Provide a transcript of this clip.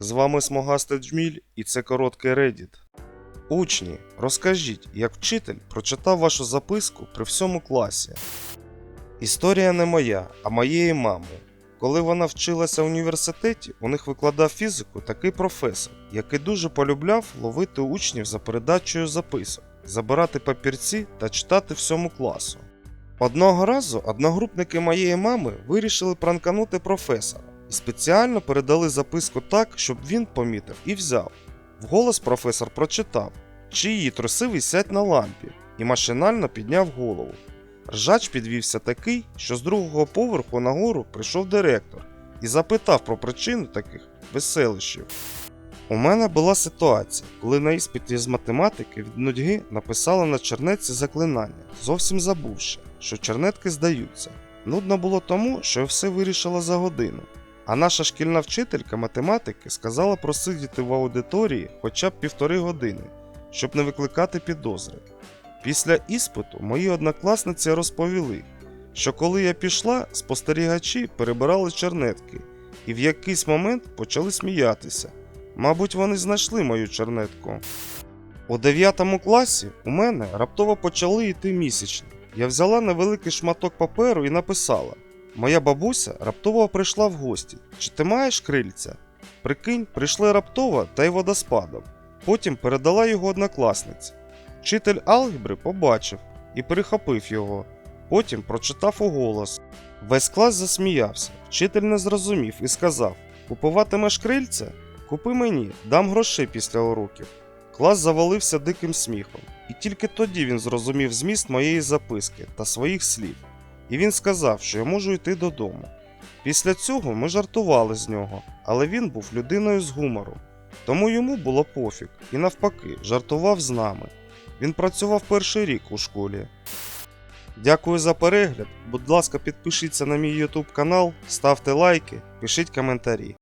З вами Смогастий Джміль і це короткий Reddit. Учні, розкажіть, як вчитель прочитав вашу записку при всьому класі. Історія не моя, а моєї мами. Коли вона вчилася в університеті, у них викладав фізику такий професор, який дуже полюбляв ловити учнів за передачею записок, забирати папірці та читати всьому класу. Одного разу одногрупники моєї мами вирішили пранканути професора і спеціально передали записку так, щоб він помітив і взяв. Вголос професор прочитав, чиї труси висять на лампі, і машинально підняв голову. Ржач підвівся такий, що з другого поверху нагору прийшов директор і запитав про причину таких веселищів. У мене була ситуація, коли на іспиті з математики від нудьги написала на чернетці заклинання, зовсім забувши, що чернетки здаються. Нудно було тому, що я все вирішила за годину. А наша шкільна вчителька математики сказала просидіти в аудиторії хоча б півтори години, щоб не викликати підозри. Після іспиту мої однокласниці розповіли, що коли я пішла, спостерігачі перебирали чернетки і в якийсь момент почали сміятися. Мабуть, вони знайшли мою чернетку. У 9 класі у мене раптово почали йти місячні. Я взяла невеликий шматок паперу і написала: Моя бабуся раптово прийшла в гості. Чи ти маєш крильця? Прикинь, прийшли раптово та й водоспадом. Потім передала його однокласниці. Вчитель алгебри побачив і перехопив його. Потім прочитав уголос. Весь клас засміявся. Вчитель не зрозумів і сказав: Купуватимеш крильця? Купи мені, дам грошей після уроків. Клас завалився диким сміхом, і тільки тоді він зрозумів зміст моєї записки та своїх слів. І він сказав, що я можу йти додому. Після цього ми жартували з нього, але він був людиною з гумором. Тому йому було пофіг і навпаки жартував з нами. Він працював перший рік у школі. Дякую за перегляд. Будь ласка, підпишіться на мій YouTube канал, ставте лайки, пишіть коментарі.